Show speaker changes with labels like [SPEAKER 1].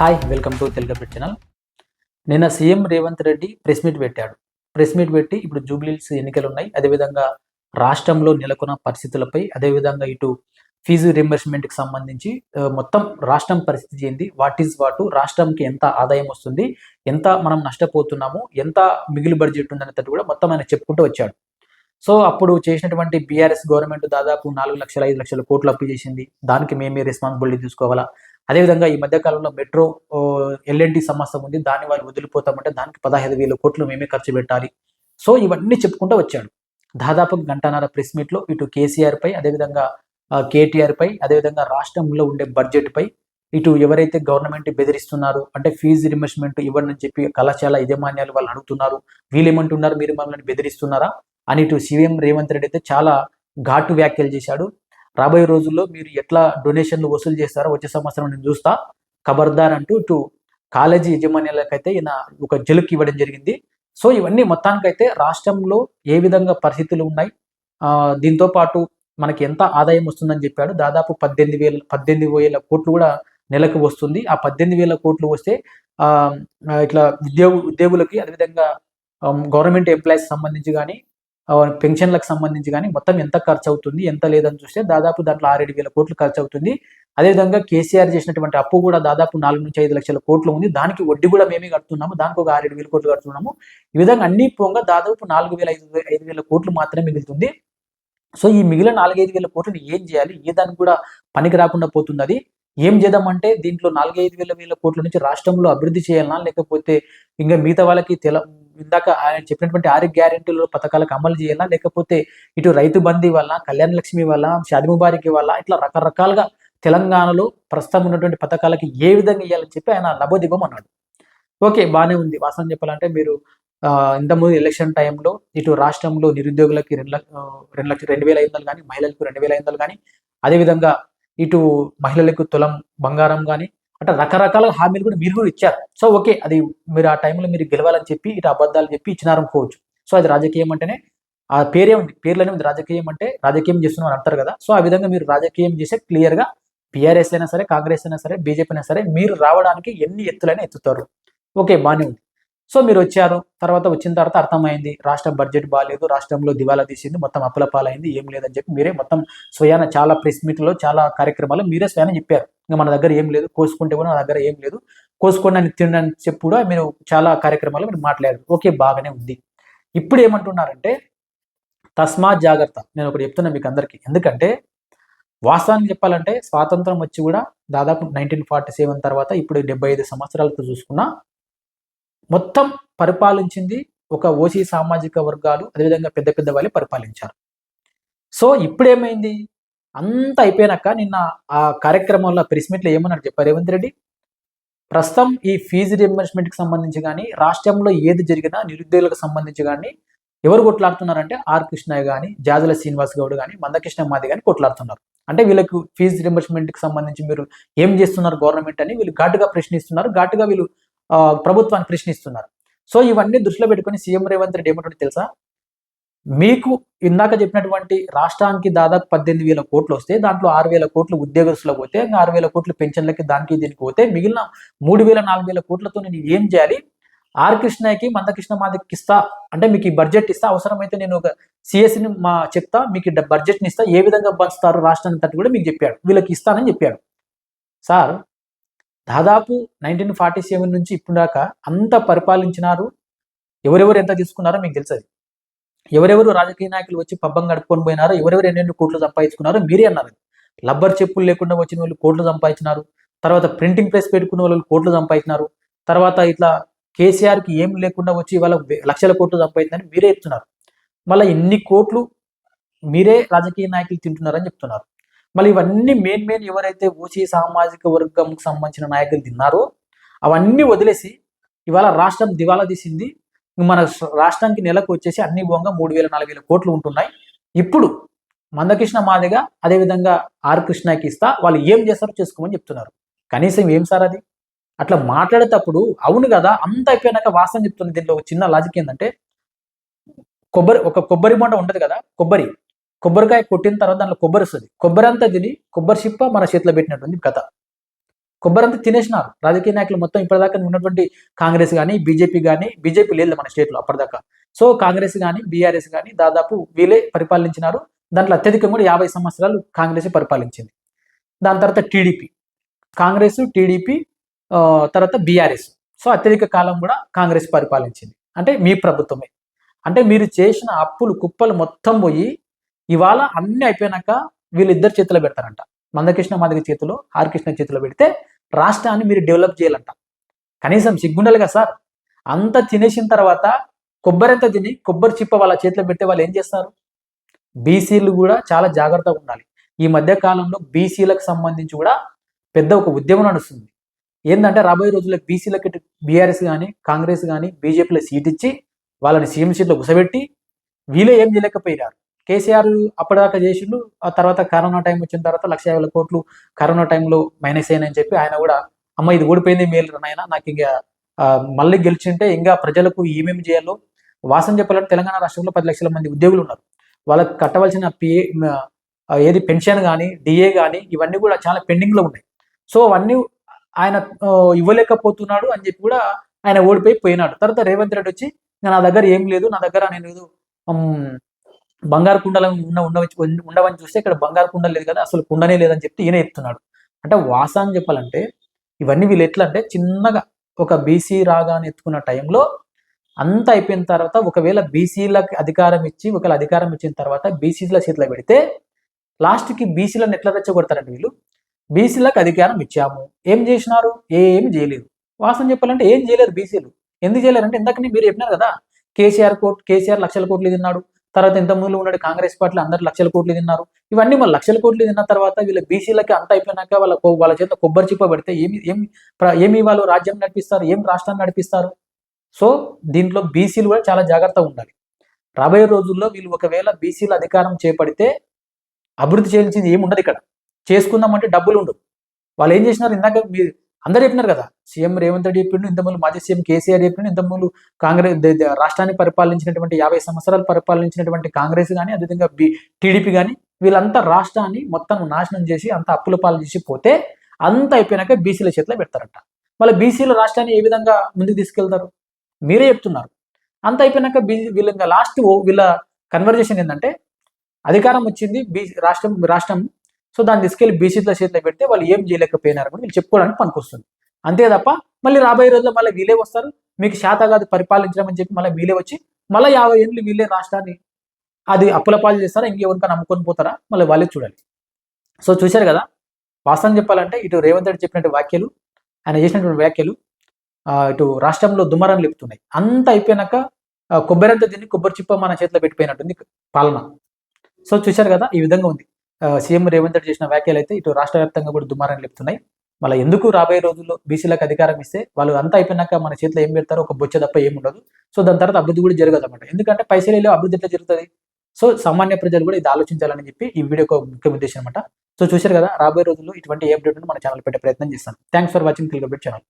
[SPEAKER 1] Hi welcome to Telugu channel నిన్న CM Revanth Reddy press meet పెట్టాడు. Press meet పెట్టి ఇప్పుడు జూబ్లీస్ ఎన్నికలు ఉన్నాయి. అదేవిధంగా రాష్ట్రంలో నెలకొన్న పరిస్థితులపై అదేవిధంగా ఇటు ఫీజు రింబర్స్మెంట్కి సంబంధించి మొత్తం రాష్ట్రం పరిస్థితి ఏంది? వాట్ ఈజ్ వాటు రాష్ట్రంకి ఎంత ఆదాయం వస్తుంది? ఎంత మనం నష్టపోతున్నాము? ఎంత మిగిలి బడ్జెట్ ఉందనేది కూడా మొత్తం ఆయన చెప్పుకుంటూ వచ్చాడు. సో అప్పుడు చేసినటువంటి బీఆర్ఎస్ గవర్నమెంట్ దాదాపు నాలుగు లక్షల ఐదు లక్షల కోట్లు అప్పు చేసింది. దానికి మేమే రెస్పాన్సిబిలిటీ తీసుకోవాలా? అదేవిధంగా ఈ మధ్య కాలంలో మెట్రో ఎల్ఎన్టీ సమస్య ఉంది. దాన్ని వాళ్ళు వదిలిపోతామంటే దానికి పదహైదు వేల కోట్లు మేమే ఖర్చు పెట్టాలి. సో ఇవన్నీ చెప్పుకుంటూ వచ్చాడు. దాదాపు గంటన్నర ప్రెస్ మీట్లో ఇటు కేసీఆర్ పై అదేవిధంగా కేటీఆర్ పై అదేవిధంగా రాష్ట్రంలో ఉండే బడ్జెట్ పై ఇటు ఎవరైతే గవర్నమెంట్ బెదిరిస్తున్నారు అంటే ఫీజు రిమర్స్మెంట్ ఇవ్వండి అని చెప్పి కళాశాల యజమాన్యాలు వాళ్ళు అడుగుతున్నారు వీళ్ళేమంటున్నారు మీరు మమ్మల్ని బెదిరిస్తున్నారా? అని ఇటు సీఎం రేవంత్ రెడ్డి అయితే చాలా ఘాటు వ్యాఖ్యలు చేశాడు. రాబోయే రోజుల్లో మీరు ఎట్లా డొనేషన్లు వసూలు చేస్తారో వచ్చే సంవత్సరం నేను చూస్తా. ఖబర్దార్ అంటూ ఇటు కాలేజీ యజమాన్యాలకైతే ఈయన ఒక జలుకి ఇవ్వడం జరిగింది. సో ఇవన్నీ మొత్తానికైతే రాష్ట్రంలో ఏ విధంగా పరిస్థితులు ఉన్నాయి? దీంతో పాటు మనకి ఎంత ఆదాయం వస్తుందని చెప్పాడు. దాదాపు పద్దెనిమిది వేల పద్దెనిమిది వేల కోట్లు కూడా నెలకు వస్తుంది. ఆ పద్దెనిమిది వేల కోట్లు వస్తే ఇట్లా ఉద్యోగ ఉద్యోగులకి అదేవిధంగా గవర్నమెంట్ ఎంప్లాయీస్ సంబంధించి కానీ పెన్షన్లకు సంబంధించి కానీ మొత్తం ఎంత ఖర్చు అవుతుంది ఎంత లేదని చూస్తే దాదాపు దాంట్లో ఆరేడు వేల కోట్లు ఖర్చు అవుతుంది అదేవిధంగా కేసీఆర్ చేసినటువంటి అప్పు కూడా దాదాపు నాలుగు నుంచి ఐదు లక్షల కోట్లు ఉంది. దానికి వడ్డీ కూడా మేమే కడుతున్నాము దానికి ఒక ఆరేడు వేల కోట్లు కడుతున్నాము. ఈ విధంగా అన్ని పోగా దాదాపు నాలుగు వేల ఐదు ఐదు వేల కోట్లు మాత్రమే మిగులుతుంది. సో ఈ మిగిలిన నాలుగైదు వేల కోట్లను ఏం చేయాలి? ఏ దానికి కూడా పనికి రాకుండా పోతుంది అది. ఏం చేద్దామంటే దీంట్లో నాలుగైదు వేల వేల కోట్ల నుంచి రాష్ట్రంలో అభివృద్ధి చేయాలన్నా లేకపోతే ఇంకా మిగతా వాళ్ళకి తెల ఇందాక ఆయన చెప్పినటువంటి ఆరోగ్య గ్యారెంటీలు పథకాలకు అమలు చేయాలా లేకపోతే ఇటు రైతు బంధీ వల్ల కళ్యాణ లక్ష్మి వల్ల షాది ముబారక్ వల్ల ఇట్లా రకరకాలుగా తెలంగాణలో ప్రస్తుతం ఉన్నటువంటి పథకాలకి ఏ విధంగా ఇవ్వాలని చెప్పి ఆయన లబోదిబం అన్నాడు. ఓకే బాగానే ఉంది. వాస్తవం చెప్పాలంటే మీరు ఆ, ఇంతకుముందు ఎలక్షన్ టైంలో ఇటు రాష్ట్రంలో నిరుద్యోగులకి రెండు లక్ష రెండు లక్ష రెండు వేల ఐదు వందలు కానీ మహిళలకు రెండు వేల ఐదు వందలు కానీ అదేవిధంగా ఇటు మహిళలకు తులం బంగారం కానీ అంటే రకరకాల హామీలు కూడా మీరు కూడా ఇచ్చారు. సో ఓకే అది మీరు ఆ టైంలో మీరు గెలవాలని చెప్పి ఇటు అబద్ధాలు చెప్పి ఇచ్చినారనుకోవచ్చు. సో అది రాజకీయం అంటేనే ఆ పేరే ఉంది పేర్లోనే ఉంది. రాజకీయం అంటే రాజకీయం చేస్తున్నాం అని అంటారు కదా. సో ఆ విధంగా మీరు రాజకీయం చేసే క్లియర్గా బీఆర్ఎస్ అయినా సరే కాంగ్రెస్ అయినా సరే బీజేపీ అయినా సరే మీరు రావడానికి ఎన్ని ఎత్తులైనా ఎత్తుతారు. ఓకే బాగానే ఉంది. సో మీరు వచ్చారు తర్వాత వచ్చిన తర్వాత అర్థమైంది రాష్ట్ర బడ్జెట్ బాగాలేదు రాష్ట్రంలో దివాలా తీసింది మొత్తం అప్పుల పాలైంది ఏం లేదని చెప్పి మీరే మొత్తం స్వయాన చాలా ప్రెస్ మీట్లో చాలా కార్యక్రమాలు మీరే స్వయాన చెప్పారు. ఇంకా మన దగ్గర ఏం లేదు కోసుకుంటే కూడా నా దగ్గర ఏం లేదు కోసుకోండి అని తినని చెప్పి కూడా మీరు చాలా కార్యక్రమాలు మీరు మాట్లాడారు. ఓకే బాగానే ఉంది. ఇప్పుడు ఏమంటున్నారంటే తస్మా జాగ్రత్త. నేను ఒకటి చెప్తున్నా మీకు అందరికీ. ఎందుకంటే వాస్తవానికి చెప్పాలంటే స్వాతంత్రం వచ్చి కూడా దాదాపు నైన్టీన్ ఫార్టీ సెవెన్ తర్వాత ఇప్పుడు డెబ్బై ఐదు సంవత్సరాలతో చూసుకున్నా మొత్తం పరిపాలించింది ఒక ఓసీ సామాజిక వర్గాలు అదేవిధంగా పెద్ద పెద్ద వాళ్ళే పరిపాలించారు. సో ఇప్పుడు ఏమైంది అంత అయిపోయినాక నిన్న ఆ కార్యక్రమంలో ప్రెస్ మీట్లో ఏమన్నారు చెప్పారు రేవంత్ రెడ్డి ప్రస్తుతం ఈ ఫీజు రియంబర్స్మెంట్కి సంబంధించి కానీ రాష్ట్రంలో ఏది జరిగినా నిరుద్యోగులకు సంబంధించి కానీ ఎవరు కొట్లాడుతున్నారంటే ఆర్ కృష్ణయ్య కానీ జాజల శ్రీనివాస్ గౌడ్ కానీ మందకృష్ణ మాది కానీ కొట్లాడుతున్నారు. అంటే వీళ్ళకు ఫీజు రియంబర్స్మెంట్కి సంబంధించి మీరు ఏం చేస్తున్నారు గవర్నమెంట్ అని వీళ్ళు ఘాటుగా ప్రశ్నిస్తున్నారు. ఘాటుగా వీళ్ళు ప్రభుత్వాన్ని ప్రశ్నిస్తున్నారు. సో ఇవన్నీ దృష్టిలో పెట్టుకుని సీఎం రేవంత్ రెడ్డి ఏమంటాడు తెలుసా? మీకు ఇందాక చెప్పినటువంటి రాష్ట్రానికి దాదాపు పద్దెనిమిది వేల కోట్లు వస్తే దాంట్లో ఆరు వేల కోట్లు ఉద్యోగస్తులకు పోతే ఇంకా ఆరు వేల కోట్లు పెన్షన్లకి దానికి దీనికి పోతే మిగిలిన మూడు వేల నాలుగు వేల కోట్లతో నేను ఏం చేయాలి? ఆర్ కృష్ణకి మందకృష్ణ మాదికి ఇస్తా అంటే మీకు ఈ బడ్జెట్ ఇస్తా అవసరమైతే నేను ఒక సిఎస్ని మా చెప్తా మీకు బడ్జెట్ని ఇస్తా ఏ విధంగా పంచుతారు రాష్ట్రాన్ని తట్టు కూడా మీకు చెప్పాడు వీళ్ళకి ఇస్తానని చెప్పాడు. సార్ దాదాపు నైన్టీన్ ఫార్టీ సెవెన్ నుంచి ఇప్పుడు దాకా అంత పరిపాలించినారు. ఎవరెవరు ఎంత తీసుకున్నారో మీకు తెలుసది. ఎవరెవరు రాజకీయ నాయకులు వచ్చి పబ్బం గడుపుకొని పోయినారో ఎవరెవరు ఎన్నెన్ని కోట్లు సంపాదించుకున్నారో మీరే అన్నారు. లబ్బర్ చెప్పులు లేకుండా వచ్చిన వాళ్ళు కోట్లు సంపాదించినారు. తర్వాత ప్రింటింగ్ ప్రెస్ పెట్టుకున్న వాళ్ళు కోట్లు సంపాదించినారు. తర్వాత ఇట్లా కేసీఆర్కి ఏం లేకుండా వచ్చి వాళ్ళ లక్షల కోట్లు సంపాదించిందని మీరే చెప్తున్నారు. మళ్ళీ ఎన్ని కోట్లు మీరే రాజకీయ నాయకులు తింటున్నారని చెప్తున్నారు. మళ్ళీ ఇవన్నీ మెయిన్ మెయిన్ ఎవరైతే ఓసీ సామాజిక వర్గంకు సంబంధించిన నాయకులు తిన్నారో అవన్నీ వదిలేసి ఇవాళ రాష్ట్రం దివాలా తీసింది. మన రాష్ట్రానికి నెలకు వచ్చేసి అన్ని పోగా మూడు వేల నాలుగు వేల కోట్లు ఉంటున్నాయి. ఇప్పుడు మందకృష్ణ మాదిగా అదేవిధంగా ఆర్ కృష్ణకి ఇస్తా వాళ్ళు ఏం చేస్తారో చేసుకోమని చెప్తున్నారు. కనీసం ఏం సార్ అది? అట్లా మాట్లాడేటప్పుడు అవును కదా అంత అయిపోయినాక వాస్తవం చెప్తుంది. దీనిలో ఒక చిన్న లాజిక్ ఏంటంటే కొబ్బరి ఒక కొబ్బరి బొండ ఉండదు కదా కొబ్బరి. కొబ్బరికాయ కొట్టిన తర్వాత దాంట్లో కొబ్బరి వస్తుంది కొబ్బరి అంతా తిని కొబ్బరి చిప్ప మన చేతిలో పెట్టినటువంటి కథ. కొబ్బరి అంతా తినేసినారు. రాజకీయ నాయకులు మొత్తం ఇప్పటిదాకా ఉన్నటువంటి కాంగ్రెస్ కానీ బీజేపీ కానీ బీజేపీ లేదు మన స్టేట్లో అప్పటిదాకా. సో కాంగ్రెస్ కానీ బీఆర్ఎస్ కానీ దాదాపు వీళ్ళే పరిపాలించినారు. దాంట్లో అత్యధికంగా కూడా యాభై సంవత్సరాలు కాంగ్రెస్ పరిపాలించింది. దాని తర్వాత టీడీపీ. కాంగ్రెస్ టీడీపీ తర్వాత బీఆర్ఎస్. సో అత్యధిక కాలం కూడా కాంగ్రెస్ పరిపాలించింది. అంటే మీ ప్రభుత్వమే. అంటే మీరు చేసిన అప్పులు కుప్పలు మొత్తం పోయి ఇవాళ అన్ని అయిపోయినాక వీళ్ళిద్దరు చేతిలో పెడతారంట. మందకృష్ణ మాదిగ చేతిలో హరికృష్ణ చేతిలో పెడితే రాష్ట్రాన్ని మీరు డెవలప్ చేయాలంట. కనీసం సిగ్గుండాలిగా సార్? అంత తినేసిన తర్వాత కొబ్బరి అంతా తిని కొబ్బరి చిప్ప వాళ్ళ చేతిలో పెడితే వాళ్ళు ఏం చేస్తారు? బీసీలు కూడా చాలా జాగ్రత్తగా ఉండాలి. ఈ మధ్య కాలంలో బీసీలకు సంబంధించి కూడా పెద్ద ఒక ఉద్యమం నడుస్తుంది. ఏంటంటే రాబోయే రోజుల్లో బీసీలకి బీఆర్ఎస్ కానీ కాంగ్రెస్ కానీ బీజేపీలో సీట్ ఇచ్చి వాళ్ళని సీఎం సీట్లో గుసబెట్టి వీళ్ళే ఏం చేయలేకపోయినారు. కేసీఆర్ అప్పటిదాకా చేసిండు. ఆ తర్వాత కరోనా టైం వచ్చిన తర్వాత లక్ష యాభై కోట్లు కరోనా టైంలో మైనస్ అయినని చెప్పి ఆయన కూడా అమ్మ ఇది ఓడిపోయింది మేలు నాయన నాకు ఇంకా మళ్ళీ గెలిచింటే ఇంకా ప్రజలకు ఏమేమి చేయాలో వాసన చెప్పాలంటే తెలంగాణ రాష్ట్రంలో పది లక్షల మంది ఉద్యోగులు ఉన్నారు. వాళ్ళకి కట్టవలసిన పిఏ ఏది పెన్షన్ కానీ డిఏ కానీ ఇవన్నీ కూడా చాలా పెండింగ్లో ఉన్నాయి. సో అవన్నీ ఆయన ఇవ్వలేకపోతున్నాడు అని చెప్పి కూడా ఆయన ఓడిపోయి పోయినాడు. తర్వాత రేవంత్ రెడ్డి వచ్చి నా దగ్గర ఏం లేదు నా దగ్గర నేను బంగారు కుండలు ఉన్న ఉండవచ్చు ఉండవని చూస్తే ఇక్కడ బంగారు కుండ లేదు కదా అసలు కుండనే లేదని చెప్పి ఈయన చెప్తున్నాడు. అంటే వాసాన్ని చెప్పాలంటే ఇవన్నీ వీళ్ళు ఎట్లా అంటే చిన్నగా ఒక బీసీ రాగానే ఎత్తుకున్న టైంలో అంతా అయిపోయిన తర్వాత ఒకవేళ బీసీలకు అధికారం ఇచ్చి ఒకవేళ అధికారం ఇచ్చిన తర్వాత బీసీల చేతిలో పెడితే లాస్ట్కి బీసీలను ఎట్లా రెచ్చగొడతారండి వీళ్ళు? బీసీలకు అధికారం ఇచ్చాము. ఏం చేసినారు? ఏమి చేయలేదు. వాస్తవం చెప్పాలంటే ఏం చేయలేరు బీసీలు ఎందుకు చేయలేరంటే ఇందాక మీరు చెప్పినారు కదా కేసీఆర్ కోర్టు కేసీఆర్ లక్షల కోట్లు తిన్నాడు. తర్వాత ఇంత ముందు ఉన్నాడు కాంగ్రెస్ పార్టీలు అందరు లక్షల కోట్లు తిన్నారు. ఇవన్నీ మళ్ళీ లక్షల కోట్లు తిన్న తర్వాత వీళ్ళ బీసీలకి అంత అయిపోయినాక వాళ్ళ వాళ్ళ చేత కొబ్బరి చిప్ప పెడితే ఏమి ఏమి ఏమి వాళ్ళు రాజ్యం నడిపిస్తారు? ఏం రాష్ట్రాన్ని నడిపిస్తారు? సో దీంట్లో బీసీలు కూడా చాలా జాగ్రత్తగా ఉండాలి. రాబోయే రోజుల్లో వీళ్ళు ఒకవేళ బీసీల అధికారం చేపడితే అభివృద్ధి చేయాల్సింది ఏమి ఉండదు ఇక్కడ. చేసుకుందామంటే డబ్బులు ఉండవు. వాళ్ళు ఏం చేసినారు? ఇందాక మీరు అందరు చెప్పినారు కదా సీఎం రేవంత్ రెడ్డి చెప్పిండు ఇంతకుముందు మాజీ సీఎం కేసీఆర్ చెప్పిండు ఇంతకుముందు కాంగ్రెస్ రాష్ట్రాన్ని పరిపాలించినటువంటి యాభై సంవత్సరాలు పరిపాలించినటువంటి కాంగ్రెస్ కానీ అదేవిధంగా బి టీడీపీ కానీ వీళ్ళంతా రాష్ట్రాన్ని మొత్తం నాశనం చేసి అంత అప్పుల పాలు చేసి పోతే అంత అయిపోయినాక బీసీల చేతిలో పెడతారట. మళ్ళీ బీసీల రాష్ట్రాన్ని ఏ విధంగా ముందుకు తీసుకెళ్తారు? మీరే చెప్తున్నారు. అంత అయిపోయినాక బీసీ వీళ్ళ ఇంకా లాస్ట్ వీళ్ళ కన్వర్జేషన్ ఏంటంటే అధికారం వచ్చింది బీ రాష్ట్రం రాష్ట్రం సో దాన్ని తీసుకెళ్ళి బీసీల చేతిలో పెడితే వాళ్ళు ఏం చేయలేకపోయినారు కూడా వీళ్ళు చెప్పుకోవడానికి పనికొస్తుంది. అంతే తప్ప మళ్ళీ రాబోయే రోజుల్లో మళ్ళీ వీళ్ళే వస్తారు. మీకు శాత కాదు పరిపాలించడం అని చెప్పి మళ్ళీ వీళ్ళే వచ్చి మళ్ళీ యాభై ఏళ్ళు వీళ్ళే రాష్ట్రాన్ని అది అప్పుల పాలు చేస్తారా? ఇంకెవరికైనా నమ్ముకొని పోతారా? మళ్ళీ వాళ్ళే చూడాలి. సో చూశారు కదా? వాస్తవం చెప్పాలంటే ఇటు రేవంత్ రెడ్డి చెప్పినట్టు వ్యాఖ్యలు ఆయన చేసినటువంటి వ్యాఖ్యలు ఇటు రాష్ట్రంలో దుమారం లేపుతున్నాయి. అంత అయిపోయినాక కొబ్బరి అంతా తిని కొబ్బరి చిప్ప మన చేతిలో పెట్టిపోయినట్టుంది పాలన. సో చూశారు కదా? ఈ విధంగా ఉంది. సీఎం రేవంత్ రెడ్డి చేసిన వ్యాఖ్యలు అయితే ఇటు రాష్ట్ర వ్యాప్తంగా కూడా దుమారం లేపుతున్నాయి. మళ్ళీ ఎందుకు రాబోయే రోజుల్లో బీసీలకు అధికారం ఇస్తే వాళ్ళు అంతా అయిపోయినాక మన చేతిలో ఏం పెడతారో ఒక బొచ్చ తప్ప ఏం ఉండదు. సో దాని తర్వాత అభివృద్ధి కూడా జరగదు అనమాట ఎందుకంటే పైసలు అభివృద్ధి ఎట్లా జరుగుతుంది? సో సామాన్య ప్రజలు కూడా ఇది ఆలోచించాలని చెప్పి ఈ వీడియో ఒక ముఖ్య ఉద్దేశం అనమాట సో చూశారు కదా రాబోయే రోజుల్లో ఇటువంటి ఏ అప్డేట్ మన ఛానల్ పెట్టే ప్రయత్నం చేస్తాను. Thanks for watching Telugu channel